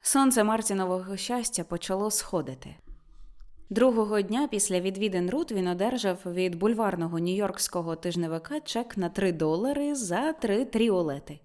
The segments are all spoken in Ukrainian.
Сонце Мартінового щастя почало сходити. Другого дня після відвідин Рут він одержав від бульварного нью-йоркського тижневика чек на 3 долари за три тріолети.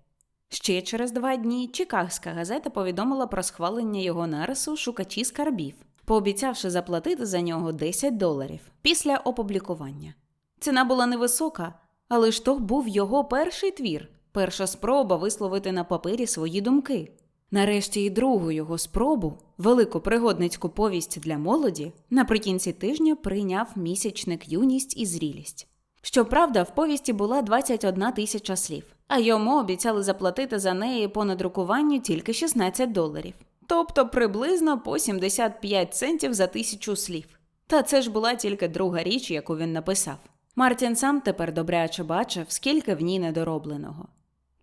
Ще через два дні Чикагська газета повідомила про схвалення його нарису шукачі скарбів, пообіцявши заплатити за нього 10 доларів після опублікування. Ціна була невисока, але ж то був його перший твір, перша спроба висловити на папері свої думки. Нарешті і другу його спробу, велику пригодницьку повість для молоді, наприкінці тижня прийняв місячник юність і зрілість. Щоправда, в повісті була 21 тисяча слів, а йому обіцяли заплатити за неї по надрукуванню тільки 16 доларів, тобто приблизно по 75 центів за тисячу слів. Та це ж була тільки друга річ, яку він написав. Мартін сам тепер добряче бачив, скільки в ній недоробленого.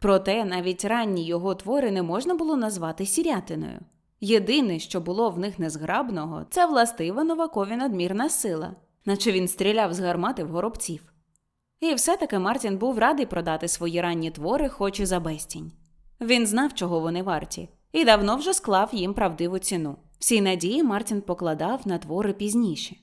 Проте навіть ранні його твори не можна було назвати сірятиною. Єдине, що було в них незграбного, це властива новакові надмірна сила, наче він стріляв з гармати в горобців. І все-таки Мартін був радий продати свої ранні твори, хоч і за безцінь. Він знав, чого вони варті, і давно вже склав їм правдиву ціну. Всі надії Мартін покладав на твори пізніше.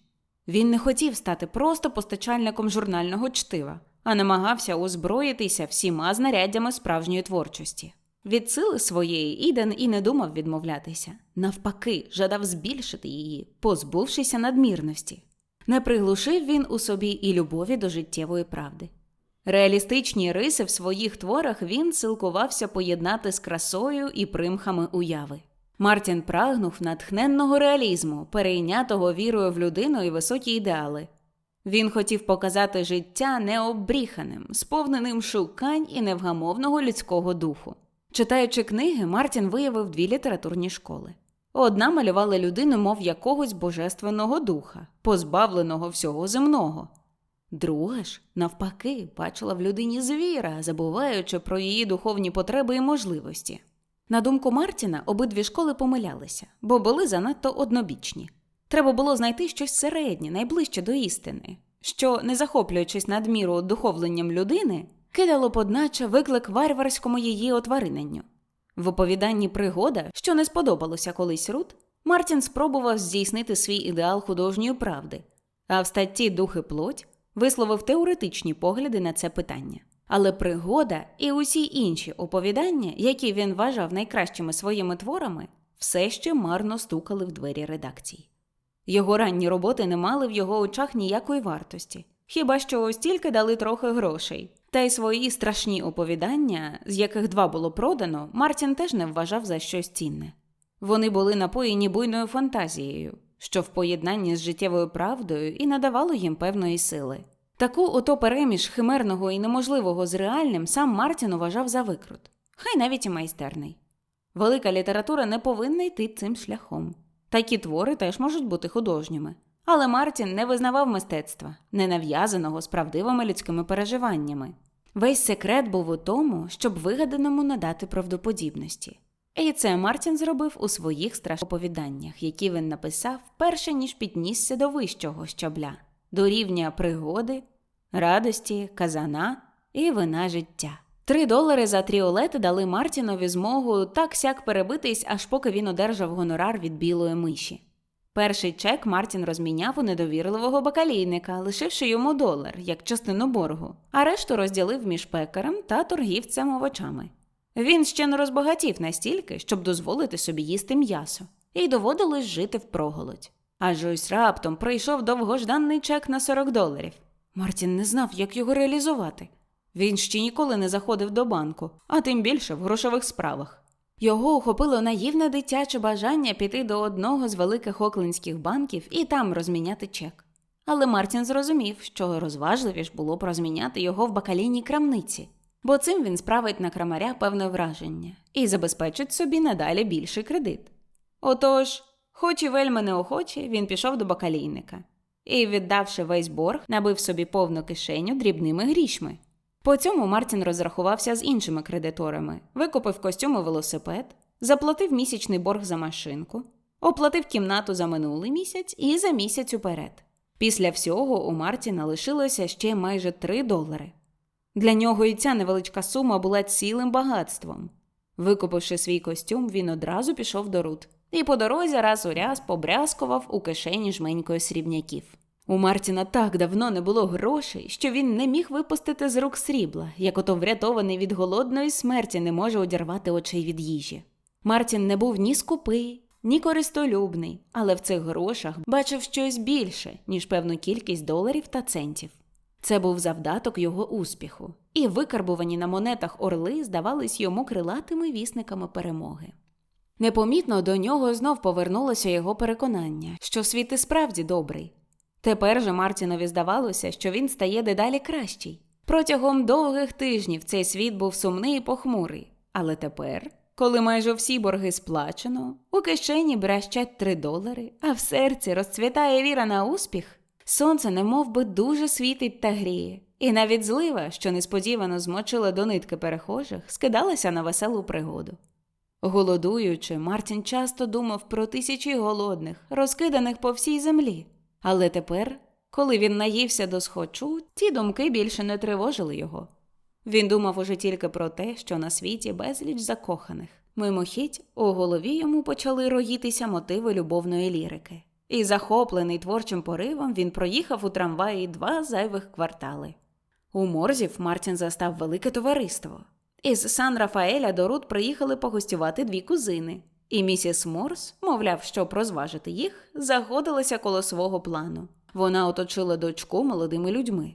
Він не хотів стати просто постачальником журнального чтива, а намагався озброїтися всіма знаряддями справжньої творчості. Від сили своєї Іден і не думав відмовлятися. Навпаки, жадав збільшити її, позбувшися надмірності. Не приглушив він у собі і любові до життєвої правди. Реалістичні риси в своїх творах він силкувався поєднати з красою і примхами уяви. Мартін прагнув натхненного реалізму, перейнятого вірою в людину і високі ідеали. Він хотів показати життя необріханим, сповненим шукань і невгамовного людського духу. Читаючи книги, Мартін виявив дві літературні школи. Одна малювала людину, мов якогось божественного духа, позбавленого всього земного. Друга ж, навпаки, бачила в людині звіра, забуваючи про її духовні потреби і можливості. На думку Мартіна, обидві школи помилялися, бо були занадто однобічні. Треба було знайти щось середнє, найближче до істини, що, не захоплюючись надміру одуховленням людини, кидало подначе виклик варварському її отвариненню. В оповіданні пригода, що не сподобалося колись Рут, Мартін спробував здійснити свій ідеал художньої правди, а в статті Дух і плоть висловив теоретичні погляди на це питання. Але пригода і усі інші оповідання, які він вважав найкращими своїми творами, все ще марно стукали в двері редакцій. Його ранні роботи не мали в його очах ніякої вартості, хіба що ось тільки дали трохи грошей. Та й свої страшні оповідання, з яких два було продано, Мартін теж не вважав за щось цінне. Вони були напоєні буйною фантазією, що в поєднанні з життєвою правдою і надавало їм певної сили. Таку ото переміж химерного і неможливого з реальним сам Мартін вважав за викрут, хай навіть і майстерний. Велика література не повинна йти цим шляхом. Такі твори теж можуть бути художніми. Але Мартін не визнавав мистецтва, не нав'язаного з правдивими людськими переживаннями. Весь секрет був у тому, щоб вигаданому надати правдоподібності. І це Мартін зробив у своїх страшоповіданнях, які він написав перше ніж піднісся до вищого щабля, до рівня пригоди, радості, казана і вина життя. Три долари за тріолети дали Мартінові змогу так сяк перебитись, аж поки він одержав гонорар від білої миші. Перший чек Мартін розміняв у недовірливого бакалійника, лишивши йому долар як частину боргу, а решту розділив між пекарем та торгівцем овочами. Він ще не розбагатів настільки, щоб дозволити собі їсти м'ясо, і доводилось жити впроголодь. Аж ось раптом прийшов довгожданий чек на 40 доларів. Мартін не знав, як його реалізувати. Він ще ніколи не заходив до банку, а тим більше в грошових справах. Його охопило наївне дитяче бажання піти до одного з великих оклендських банків і там розміняти чек. Але Мартін зрозумів, що розважливіш було б розміняти його в бакалійній крамниці, бо цим він справить на крамаря певне враження і забезпечить собі надалі більший кредит. Отож, хоч і вельми неохоче, він пішов до бакалійника і, віддавши весь борг, набив собі повну кишеню дрібними грішми. По цьому Мартін розрахувався з іншими кредиторами, викупив костюм і велосипед, заплатив місячний борг за машинку, оплатив кімнату за минулий місяць і за місяць уперед. Після всього у Мартіна лишилося ще майже 3 долари. Для нього і ця невеличка сума була цілим багатством. Викупивши свій костюм, він одразу пішов до Рут і по дорозі раз у раз побрязкував у кишені жменькою срібняків. У Мартіна так давно не було грошей, що він не міг випустити з рук срібла, як ото врятований від голодної смерті не може одірвати очей від їжі. Мартін не був ні скупий, ні користолюбний, але в цих грошах бачив щось більше, ніж певну кількість доларів та центів. Це був завдаток його успіху, і викарбувані на монетах орли здавались йому крилатими вісниками перемоги. Непомітно до нього знов повернулося його переконання, що світ і справді добрий. Тепер же Мартінові здавалося, що він стає дедалі кращий. Протягом довгих тижнів цей світ був сумний і похмурий, але тепер, коли майже всі борги сплачено, у кишені брещать три долари, а в серці розцвітає віра на успіх, сонце немов би дуже світить та гріє, і навіть злива, що несподівано змочила до нитки перехожих, скидалася на веселу пригоду. Голодуючи, Мартін часто думав про тисячі голодних, розкиданих по всій землі. Але тепер, коли він наївся до схочу, ті думки більше не тривожили його. Він думав уже тільки про те, що на світі безліч закоханих. Мимохідь у голові йому почали роїтися мотиви любовної лірики. І, захоплений творчим поривом, він проїхав у трамваї два зайвих квартали. У Морзів Мартін застав велике товариство. Із Сан Рафаеля до Рут приїхали погостювати дві кузини, і місіс Морс, мовляв, щоб розважити їх, загодилася коло свого плану. Вона оточила дочку молодими людьми.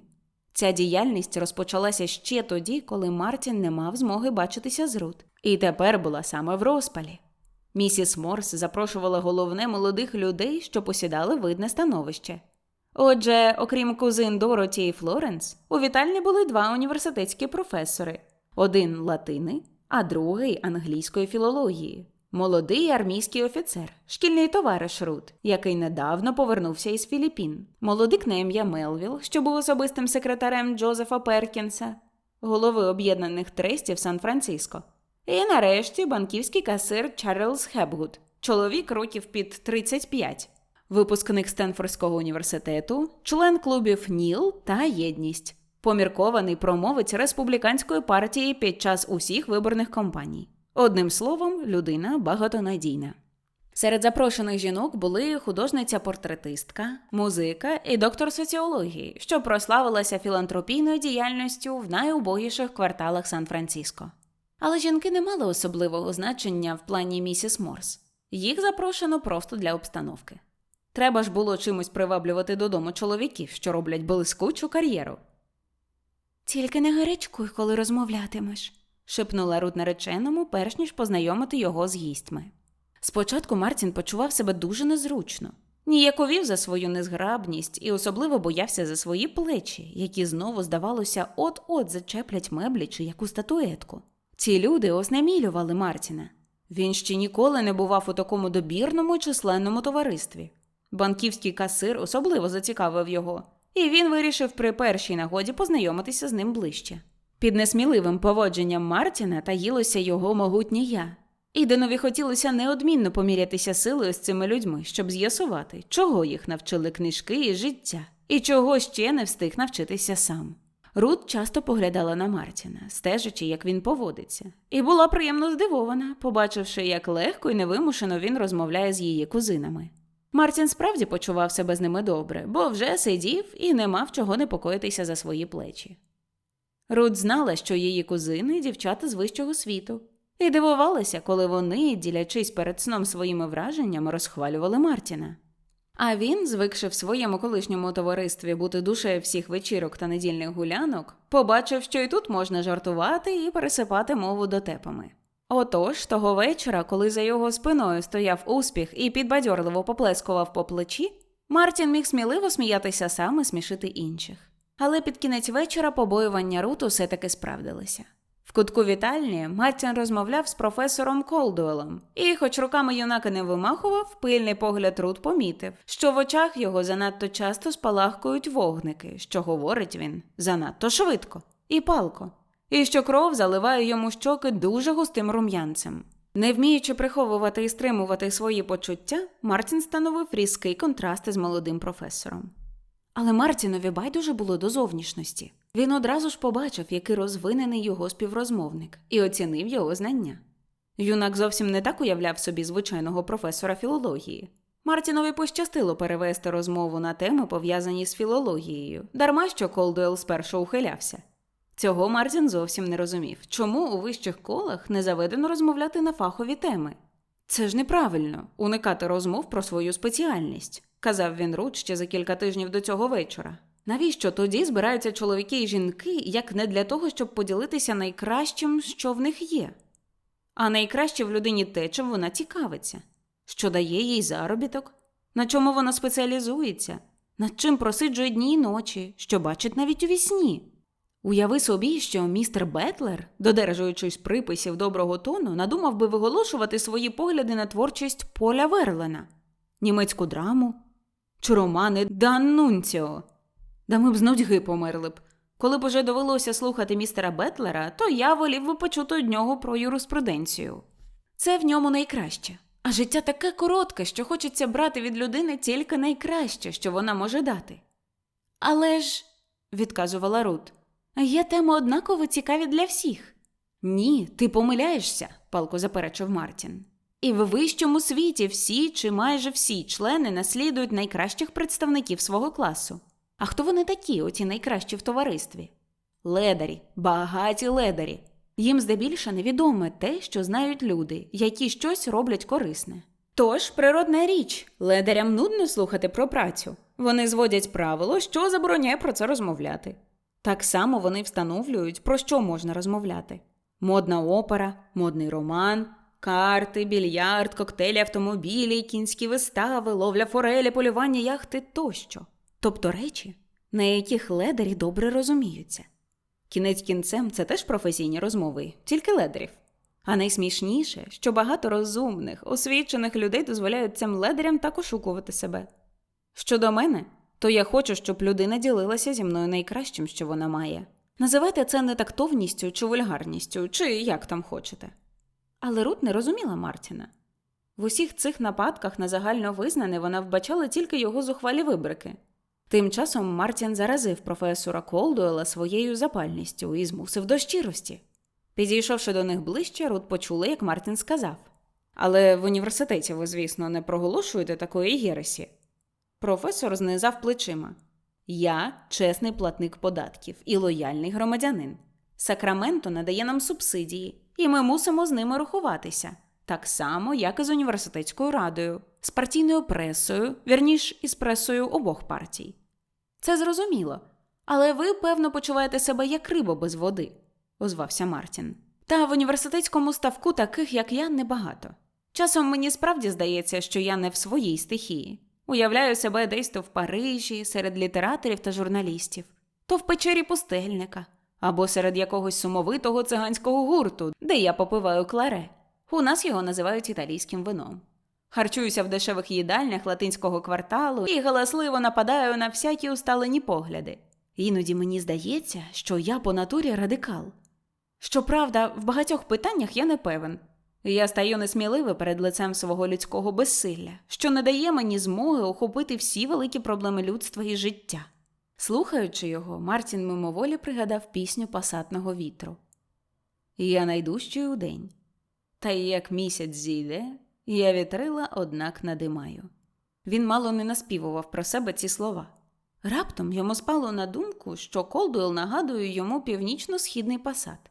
Ця діяльність розпочалася ще тоді, коли Мартін не мав змоги бачитися з Рут, і тепер була саме в розпалі. Місіс Морс запрошувала головне молодих людей, що посідали видне становище. Отже, окрім кузин Дороті і Флоренс, у вітальні були два університетські професори: один латини, а другий англійської філології. Молодий армійський офіцер, шкільний товариш Рут, який недавно повернувся із Філіппін, молодик на ім'я Мелвіл, що був особистим секретарем Джозефа Перкінса, голови об'єднаних трестів Сан-Франциско. І нарешті банківський касир Чарльз Хепгуд, чоловік років під 35, випускник Стенфордського університету, член клубів НІЛ та Єдність, поміркований промовець республіканської партії під час усіх виборних кампаній. Одним словом, людина багатонадійна. Серед запрошених жінок були художниця-портретистка, музика і доктор соціології, що прославилася філантропійною діяльністю в найубогіших кварталах Сан-Франциско. Але жінки не мали особливого значення в плані місіс Морс. Їх запрошено просто для обстановки. Треба ж було чимось приваблювати додому чоловіків, що роблять блискучу кар'єру. Тільки не гарячкуй, коли розмовлятимеш, шепнула Рут нареченому, перш ніж познайомити його з гістьми. Спочатку Мартін почував себе дуже незручно, ніяковів за свою незграбність і особливо боявся за свої плечі, які знову, здавалося, от-от зачеплять меблі чи яку статуетку. Ці люди ознемілювали Мартіна. Він ще ніколи не бував у такому добірному і численному товаристві. Банківський касир особливо зацікавив його, і він вирішив при першій нагоді познайомитися з ним ближче. Під несміливим поводженням Мартіна таїлося його могутнє я. Іденові хотілося неодмінно помірятися силою з цими людьми, щоб з'ясувати, чого їх навчили книжки і життя, і чого ще не встиг навчитися сам. Рут часто поглядала на Мартіна, стежачи, як він поводиться, і була приємно здивована, побачивши, як легко і невимушено він розмовляє з її кузинами. Мартін справді почував себе з ними добре, бо вже сидів і не мав чого непокоїтися за свої плечі. Рут знала, що її кузини дівчата з вищого світу, і дивувалася, коли вони, ділячись перед сном своїми враженнями, розхвалювали Мартіна. А він, звикши в своєму колишньому товаристві бути душею всіх вечірок та недільних гулянок, побачив, що і тут можна жартувати і пересипати мову дотепами. Отож, того вечора, коли за його спиною стояв успіх і підбадьорливо поплескував по плечі, Мартін міг сміливо сміятися сам і смішити інших. Але під кінець вечора побоювання Рут усе таки справдилися. В кутку вітальні Мартін розмовляв з професором Колдуелом, і, хоч руками юнака не вимахував, пильний погляд Рут помітив, що в очах його занадто часто спалахкують вогники, що говорить він занадто швидко і палко, і що кров заливає йому щоки дуже густим рум'янцем. Не вміючи приховувати і стримувати свої почуття, Мартін становив різкий контраст з молодим професором. Але Мартінові байдуже було до зовнішності. Він одразу ж побачив, який розвинений його співрозмовник, і оцінив його знання. Юнак зовсім не так уявляв собі звичайного професора філології. Мартінові пощастило перевести розмову на теми, пов'язані з філологією, дарма що Колдуел спершу ухилявся. Цього Мартін зовсім не розумів, чому у вищих колах не заведено розмовляти на фахові теми. Це ж неправильно уникати розмов про свою спеціальність, казав він Рут ще за кілька тижнів до цього вечора. Навіщо тоді збираються чоловіки і жінки, як не для того, щоб поділитися найкращим, що в них є? А найкраще в людині те, чим вона цікавиться, що дає їй заробіток, на чому вона спеціалізується, над чим просиджує дні й ночі, що бачить навіть у вісні. Уяви собі, що містер Бетлер, додержуючись приписів доброго тону, надумав би виголошувати свої погляди на творчість Поля Верлена, німецьку драму чи романи Даннунціо. Да ми б з нудьги померли б. Коли б уже довелося слухати містера Бетлера, то я волів би почути від нього про юриспруденцію. Це в ньому найкраще. А життя таке коротке, що хочеться брати від людини тільки найкраще, що вона може дати. Але ж, відказувала Рут, є теми однаково цікаві для всіх. Ні, ти помиляєшся, палко заперечив Мартін. І в вищому світі всі чи майже всі члени наслідують найкращих представників свого класу. А хто вони такі, оці найкращі в товаристві? Ледарі, багаті ледарі. Їм здебільше невідоме те, що знають люди, які щось роблять корисне. Тож, природна річ, ледарям нудно слухати про працю. Вони зводять правило, що забороняє про це розмовляти. Так само вони встановлюють, про що можна розмовляти: модна опера, модний роман, карти, більярд, коктейлі, автомобілі, кінські вистави, ловля форелі, полювання яхти тощо. Тобто речі, на яких ледарі добре розуміються. Кінець кінцем це теж професійні розмови, тільки ледарів. А найсмішніше, що багато розумних, освічених людей дозволяють цим ледарям так ошукувати себе. Щодо мене, то я хочу, щоб людина ділилася зі мною найкращим, що вона має. Називайте це нетактовністю чи вульгарністю, чи як там хочете. Але Рут не розуміла Мартіна. В усіх цих нападках на загально визнане вона вбачала тільки його зухвалі вибрики. Тим часом Мартін заразив професора Колдуела своєю запальністю і змусив до щирості. Підійшовши до них ближче, Рут почула, як Мартін сказав. Але в університеті ви, звісно, не проголошуєте такої єресі. Професор знизав плечима. Я чесний платник податків і лояльний громадянин. Сакраменто надає нам субсидії, і ми мусимо з ними рахуватися, так само, як і з університетською радою, з партійною пресою, вірніш із пресою обох партій. Це зрозуміло. Але ви, певно, почуваєте себе як риба без води, озвався Мартін. Та в університетському ставку таких, як я, небагато. Часом мені справді здається, що я не в своїй стихії. Уявляю себе десь то в Парижі, серед літераторів та журналістів, то в печері пустельника, або серед якогось сумовитого циганського гурту, де я попиваю кларе. У нас його називають італійським вином. Харчуюся в дешевих їдальнях латинського кварталу і галасливо нападаю на всякі усталені погляди. Іноді мені здається, що я по натурі радикал. Щоправда, в багатьох питаннях я не певен. Я стаю несміливий перед лицем свого людського безсилля, що не дає мені змоги охопити всі великі проблеми людства і життя. Слухаючи його, Мартін мимоволі пригадав пісню пасатного вітру. Я найдужчий у день, та й як місяць зійде, я вітрила, однак надимаю. Він мало не наспівував про себе ці слова. Раптом йому спало на думку, що Колдуел нагадує йому північно-східний пасат.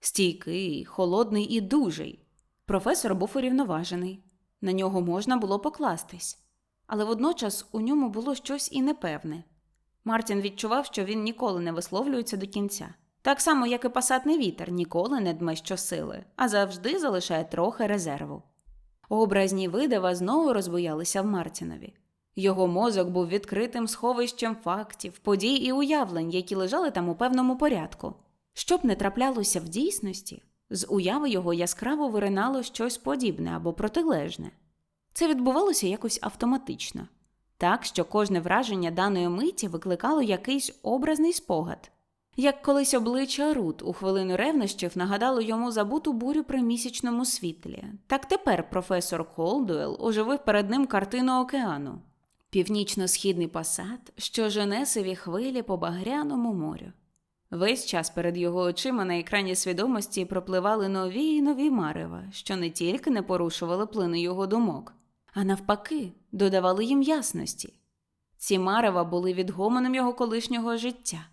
Стійкий, холодний і дужий. Професор був урівноважений, на нього можна було покластись, але водночас у ньому було щось і непевне. Мартін відчував, що він ніколи не висловлюється до кінця, так само, як і пасатний вітер ніколи не дме щосили, а завжди залишає трохи резерву. Образні видива знову розбоялися в Мартінові. Його мозок був відкритим сховищем фактів, подій і уявлень, які лежали там у певному порядку. Щоб не траплялося в дійсності, з уяви його яскраво виринало щось подібне або протилежне. Це відбувалося якось автоматично, так що кожне враження даної миті викликало якийсь образний спогад. Як колись обличчя Рут у хвилину ревнощів нагадало йому забуту бурю при місячному світлі, так тепер професор Колдуел оживив перед ним картину океану, північно-східний пасат, що жене сиві хвилі по багряному морю. Весь час перед його очима на екрані свідомості пропливали нові й нові марева, що не тільки не порушували плину його думок, а навпаки, додавали їм ясності. Ці марева були відгомоном його колишнього життя,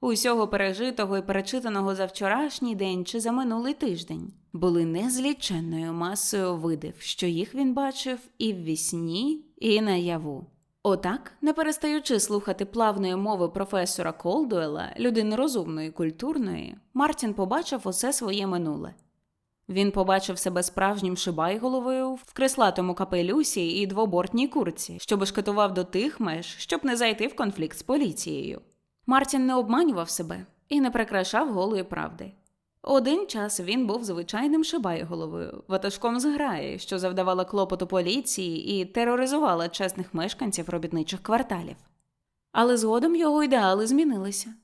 усього пережитого і перечитаного за вчорашній день чи за минулий тиждень, були незліченною масою видів, що їх він бачив і в вісні, і наяву. Отак, не перестаючи слухати плавної мови професора Колдуела, людини розумної і культурної, Мартін побачив усе своє минуле. Він побачив себе справжнім шибайголовою в креслатому капелюсі і двобортній курці, що бешкетував до тих меж, щоб не зайти в конфлікт з поліцією. Мартін не обманював себе і не прикрашав голої правди. Один час він був звичайним шибайголовою, ватажком зграї, що завдавала клопоту поліції і тероризувала чесних мешканців робітничих кварталів. Але згодом його ідеали змінилися.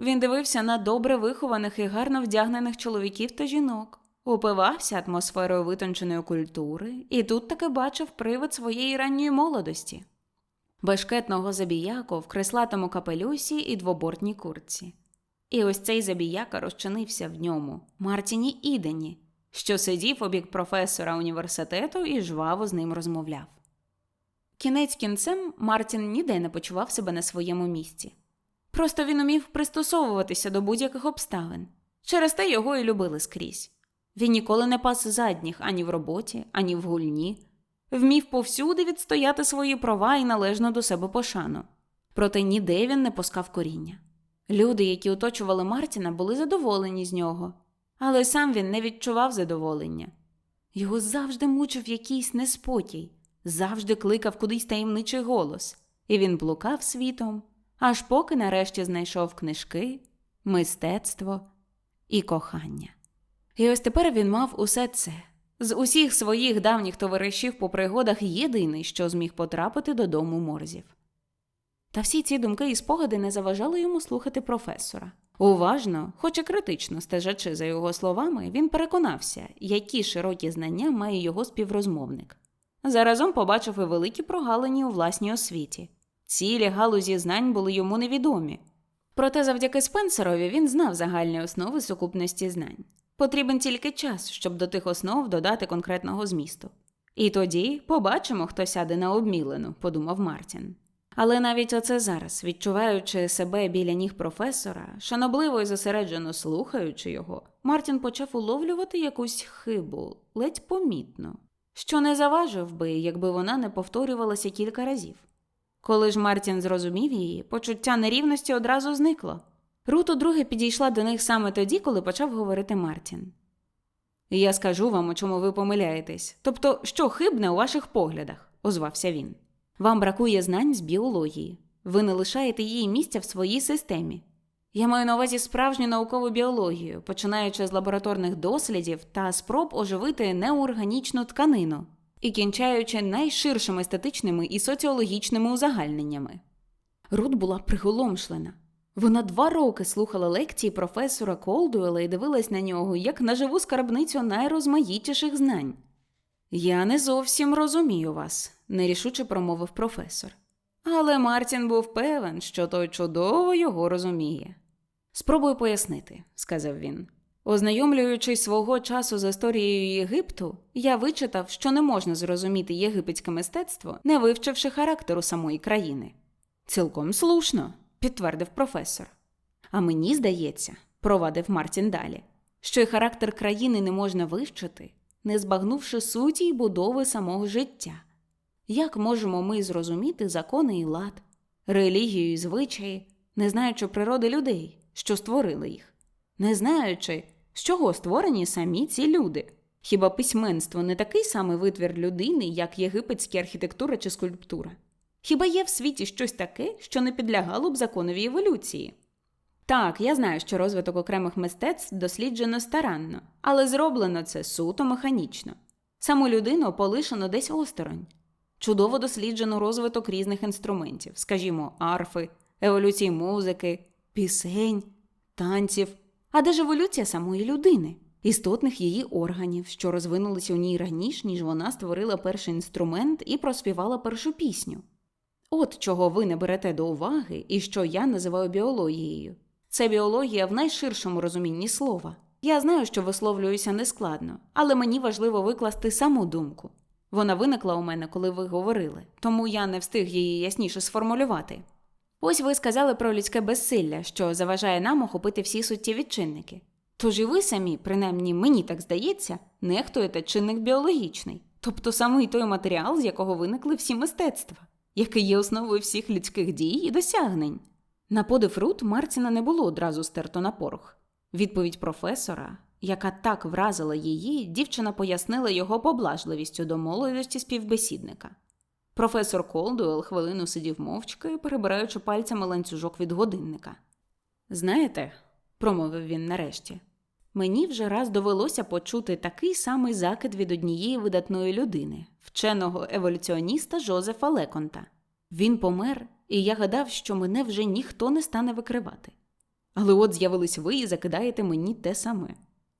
Він дивився на добре вихованих і гарно вдягнених чоловіків та жінок, упивався атмосферою витонченої культури і тут таки бачив привид своєї ранньої молодості бешкетного забіяку в креслатому капелюсі і двобортній куртці. І ось цей забіяка розчинився в ньому, Мартіні Ідені, що сидів обік професора університету і жваво з ним розмовляв. Кінець кінцем Мартін ніде не почував себе на своєму місці. Просто він умів пристосовуватися до будь-яких обставин. Через те його і любили скрізь. Він ніколи не пас задніх ані в роботі, ані в гульні, вмів повсюди відстояти свої права і належно до себе пошану. Проте ніде він не пускав коріння. Люди, які оточували Мартіна, були задоволені з нього, але сам він не відчував задоволення. Його завжди мучив якийсь неспокій, завжди кликав кудись таємничий голос, і він блукав світом, аж поки нарешті знайшов книжки, мистецтво і кохання. І ось тепер він мав усе це. З усіх своїх давніх товаришів по пригодах єдиний, що зміг потрапити додому морзів. Та всі ці думки і спогади не заважали йому слухати професора. Уважно, хоч і критично стежачи за його словами, він переконався, які широкі знання має його співрозмовник. Заразом побачив і великі прогалині у власній освіті. Цілі галузі знань були йому невідомі. Проте завдяки Спенсерові він знав загальні основи сукупності знань. Потрібен тільки час, щоб до тих основ додати конкретного змісту. І тоді побачимо, хто сяде на обмілену, подумав Мартін. Але навіть оце зараз, відчуваючи себе біля ніг професора, шанобливо і зосереджено слухаючи його, Мартін почав уловлювати якусь хибу, ледь помітно, що не заважив би, якби вона не повторювалася кілька разів. Коли ж Мартін зрозумів її, почуття нерівності одразу зникло. Рут удруге підійшла до них саме тоді, коли почав говорити Мартін. Я скажу вам, у чому ви помиляєтесь. Тобто, що хибне у ваших поглядах, озвався він. Вам бракує знань з біології. Ви не лишаєте її місця в своїй системі. Я маю на увазі справжню наукову біологію, починаючи з лабораторних дослідів та спроб оживити неорганічну тканину і кінчаючи найширшими естетичними і соціологічними узагальненнями. Рут була приголомшлена. Вона два роки слухала лекції професора Колдуела і дивилась на нього як на живу скарбницю найрозмаїтіших знань. Я не зовсім розумію вас, нерішуче промовив професор. Але Мартін був певен, що той чудово його розуміє. Спробую пояснити, сказав він. Ознайомлюючись свого часу з історією Єгипту, я вичитав, що не можна зрозуміти єгипетське мистецтво, не вивчивши характеру самої країни. Цілком слушно, підтвердив професор. А мені здається, провадив Мартін далі, що й характер країни не можна вивчити, не збагнувши суті й будови самого життя. Як можемо ми зрозуміти закони і лад, релігію і звичаї, не знаючи природи людей, що створили їх, не знаючи, з чого створені самі ці люди? Хіба письменство не такий самий витвір людини, як єгипетська архітектура чи скульптура? Хіба є в світі щось таке, що не підлягало б законовій еволюції? Так, я знаю, що розвиток окремих мистецтв досліджено старанно, але зроблено це суто механічно. Саму людину полишено десь осторонь. Чудово досліджено розвиток різних інструментів, скажімо, арфи, еволюції музики, пісень, танців, а де ж еволюція самої людини, істотних її органів, що розвинулися у ній раніше, ніж вона створила перший інструмент і проспівала першу пісню. От чого ви не берете до уваги і що я називаю біологією. Це біологія в найширшому розумінні слова. Я знаю, що висловлююся нескладно, але мені важливо викласти саму думку. Вона виникла у мене, коли ви говорили, тому я не встиг її ясніше сформулювати. Ось ви сказали про людське безсилля, що заважає нам охопити всі суттєві чинники. Тож і ви самі, принаймні мені так здається, нехтуєте чинник біологічний, тобто самий той матеріал, з якого виникли всі мистецтва, який є основою всіх людських дій і досягнень. На подив Рут Мартіна не було одразу стерто на порох. Відповідь професора, яка так вразила її, дівчина пояснила його поблажливістю до молодості співбесідника. Професор Колдуел хвилину сидів мовчки, перебираючи пальцями ланцюжок від годинника. Знаєте, промовив він нарешті, мені вже раз довелося почути такий самий закид від однієї видатної людини, вченого еволюціоніста Жозефа Леконта. Він помер, і я гадав, що мене вже ніхто не стане викривати. Але от з'явились ви і закидаєте мені те саме.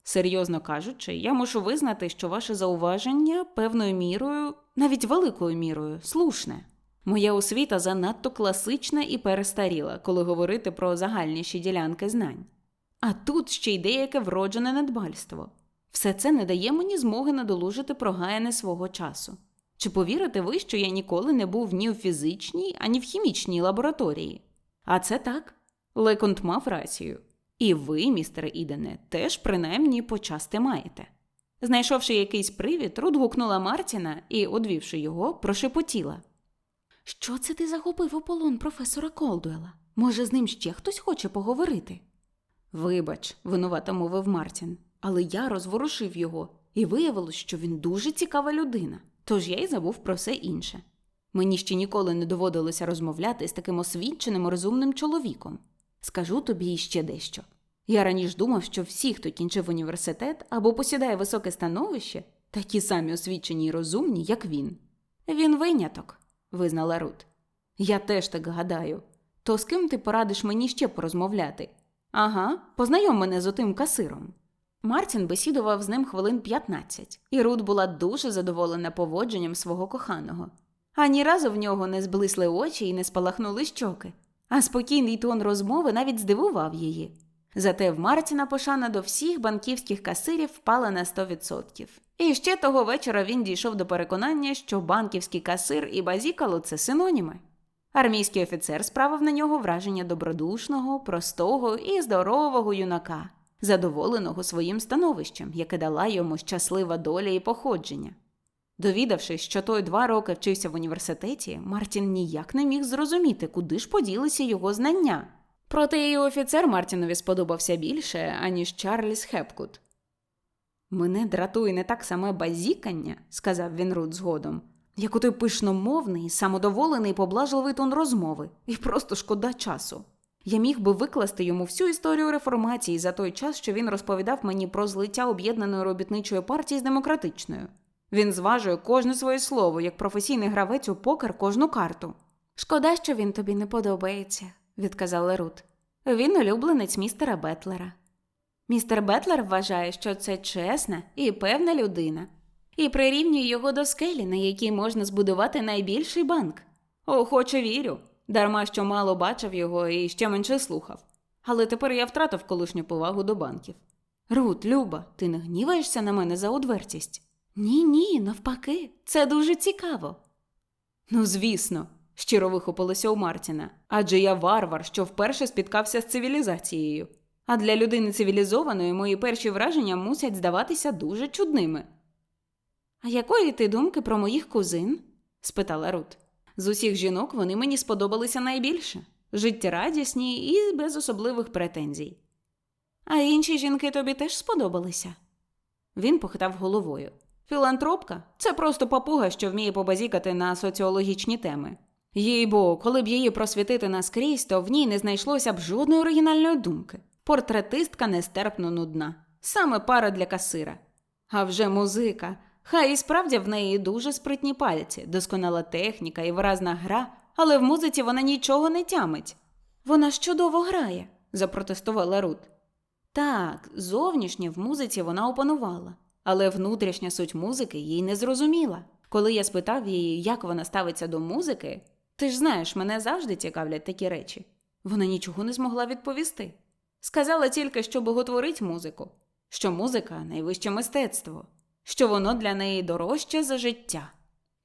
Серйозно кажучи, я мушу визнати, що ваше зауваження певною мірою, навіть великою мірою, слушне. Моя освіта занадто класична і перестаріла, коли говорити про загальніші ділянки знань. А тут ще й деяке вроджене недбальство. Все це не дає мені змоги надолужити прогаяне свого часу. Чи повірите ви, що я ніколи не був ні в фізичній, ані в хімічній лабораторії? А це так. Леконт мав рацію. І ви, містере Ідене, теж принаймні почасти маєте. Знайшовши якийсь привід, Рут гукнула Мартіна і, одвівши його, прошепотіла. Що це ти захопив у полон професора Колдуела? Може, з ним ще хтось хоче поговорити? Вибач, винувато мовив Мартін, але я розворушив його, і виявилось, що він дуже цікава людина, тож я й забув про все інше. Мені ще ніколи не доводилося розмовляти з таким освіченим розумним чоловіком. Скажу тобі іще дещо. Я раніше думав, що всі, хто кінчив університет або посідає високе становище, такі самі освічені й розумні, як він. Він виняток, визнала Рут. Я теж так гадаю. То з ким ти порадиш мені ще порозмовляти? Ага, познайом мене з отим касиром. Мартін бесідував з ним хвилин 15, і Рут була дуже задоволена поводженням свого коханого. Ані разу в нього не зблисли очі і не спалахнули щоки, а спокійний тон розмови навіть здивував її. Зате в Мартіна пошана до всіх банківських касирів впала на 100%. І ще того вечора він дійшов до переконання, що банківський касир і базікало це синоніми. Армійський офіцер справив на нього враження добродушного, простого і здорового юнака, задоволеного своїм становищем, яке дала йому щаслива доля і походження. Довідавшись, що той два роки вчився в університеті, Мартін ніяк не міг зрозуміти, куди ж поділися його знання. Проте і офіцер Мартінові сподобався більше, аніж Чарльз Хепкут. Мене дратує не так саме базікання, сказав він Рут згодом, як у той пишномовний, самодоволений, поблажливий тон розмови, і просто шкода часу. Я міг би викласти йому всю історію реформації за той час, що він розповідав мені про злиття об'єднаної робітничої партії з демократичною. Він зважує кожне своє слово, як професійний гравець у покер кожну карту. Шкода, що він тобі не подобається, відказала Рут. Він улюбленець містера Бетлера. Містер Бетлер вважає, що це чесна і певна людина, і прирівнює його до скелі, на якій можна збудувати найбільший банк. Охоче вірю, дарма що мало бачив його і ще менше слухав. Але тепер я втратив колишню повагу до банків. Рут, Люба, ти не гніваєшся на мене за одвертість? Ні, ні, навпаки, це дуже цікаво. Ну, звісно, щиро вихопилося у Мартіна, адже я варвар, що вперше спіткався з цивілізацією. А для людини цивілізованої мої перші враження мусять здаватися дуже чудними. А якої ти думки про моїх кузин? спитала Рут. З усіх жінок вони мені сподобалися найбільше життєрадісні і без особливих претензій. А інші жінки тобі теж сподобалися? Він похитав головою. Філантропка це просто папуга, що вміє побазікати на соціологічні теми. Їй бо, коли б її просвітити наскрізь, то в ній не знайшлося б жодної оригінальної думки. Портретистка нестерпно нудна, саме пара для касира. А вже музика. Хай і справді в неї дуже спритні пальці, досконала техніка і виразна гра, але в музиці вона нічого не тямить. Вона ж чудово грає, запротестувала Рут. Так, зовнішнє в музиці вона опанувала, але внутрішня суть музики їй не зрозуміла. Коли я спитав її, як вона ставиться до музики, ти ж знаєш, мене завжди цікавлять такі речі. Вона нічого не змогла відповісти. Сказала тільки, що боготворить музику, що музика найвище мистецтво, що воно для неї дорожче за життя.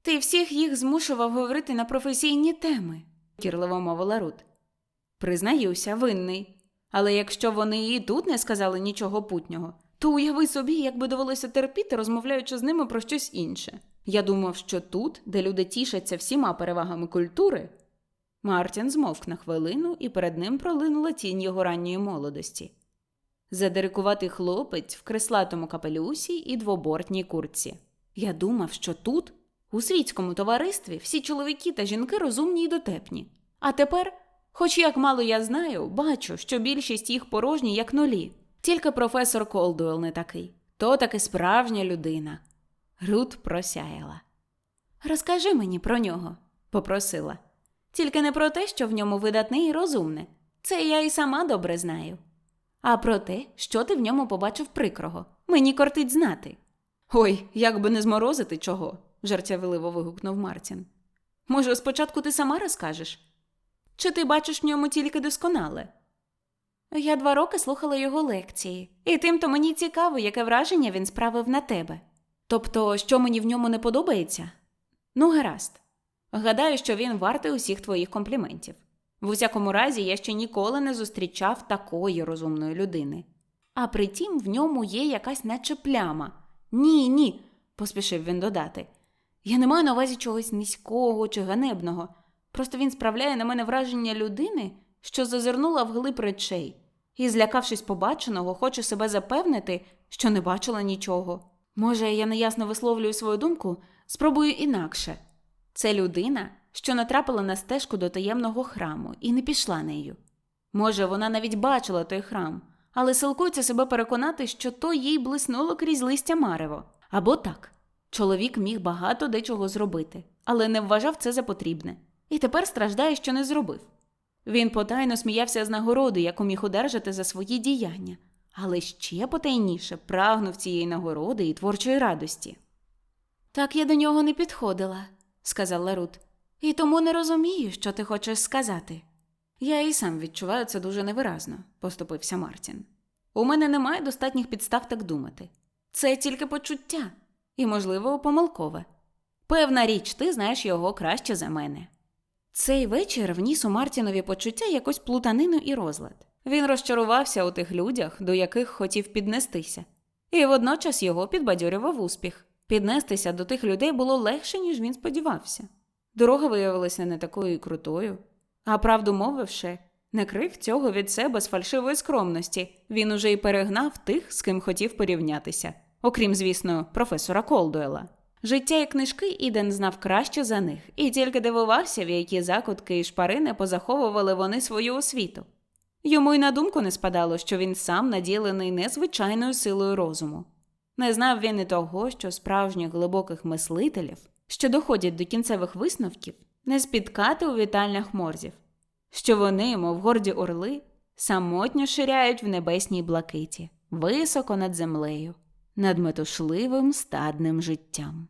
Ти всіх їх змушував говорити на професійні теми, кірливо мовила Рут. Признаюся, винний. Але якщо вони і тут не сказали нічого путнього, то уяви собі, як би довелося терпіти, розмовляючи з ними про щось інше. Я думав, що тут, де люди тішаться всіма перевагами культури. Мартін змовк на хвилину, і перед ним пролинула тінь його ранньої молодості. Задирикуватий хлопець в креслатому капелюсі і двобортній куртці. Я думав, що тут, у світському товаристві, всі чоловіки та жінки розумні й дотепні. А тепер, хоч як мало я знаю, бачу, що більшість їх порожні, як нулі. Тільки професор Колдуел не такий. То таки справжня людина. Рут просяяла. Розкажи мені про нього, попросила. Тільки не про те, що в ньому видатне і розумне. Це я і сама добре знаю. А про те, що ти в ньому побачив прикрого. Мені кортить знати. Ой, як би не зморозити чого, жартівливо вигукнув Мартін. Може, спочатку ти сама розкажеш? Чи ти бачиш в ньому тільки досконале? Я два роки слухала його лекції, і тим-то мені цікаво, яке враження він справив на тебе. Тобто, що мені в ньому не подобається? Ну, гаразд. Гадаю, що він вартий усіх твоїх компліментів. В усякому разі, я ще ніколи не зустрічав такої розумної людини. А притім, в ньому є якась наче пляма. Ні, ні, поспішив він додати. Я не маю на увазі чогось низького чи ганебного. Просто він справляє на мене враження людини, що зазирнула в глиб речей, і, злякавшись побаченого, хоче себе запевнити, що не бачила нічого. Може, я неясно висловлюю свою думку, спробую інакше. Це людина, що натрапила на стежку до таємного храму і не пішла нею. Може, вона навіть бачила той храм, але силкується себе переконати, що то їй блиснуло крізь листя марево. Або так. Чоловік міг багато дечого зробити, але не вважав це за потрібне, і тепер страждає, що не зробив. Він потайно сміявся з нагороди, яку міг одержати за свої діяння, але ще потайніше прагнув цієї нагороди і творчої радості. Так я до нього не підходила, сказала Рут, і тому не розумію, що ти хочеш сказати. Я і сам відчуваю це дуже невиразно, поступився Мартін. У мене немає достатніх підстав так думати. Це тільки почуття, і, можливо, помилкове. Певна річ, ти знаєш його краще за мене. Цей вечір вніс у Мартінові почуття якось плутанину і розлад. Він розчарувався у тих людях, до яких хотів піднестися, і водночас його підбадьорював успіх. Піднестися до тих людей було легше, ніж він сподівався. Дорога виявилася не такою і крутою, а правду мовивши, не крив цього від себе з фальшивої скромності. Він уже й перегнав тих, з ким хотів порівнятися, окрім, звісно, професора Колдуела. Життя і книжки Іден знав краще за них, і тільки дивувався, в які закутки і шпарини позаховували вони свою освіту. Йому й на думку не спадало, що він сам наділений незвичайною силою розуму. Не знав він і того, що справжніх глибоких мислителів, що доходять до кінцевих висновків, не спіткати у вітальнях морзів, що вони, мов горді орли, самотньо ширяють в небесній блакиті, високо над землею, над метушливим стадним життям.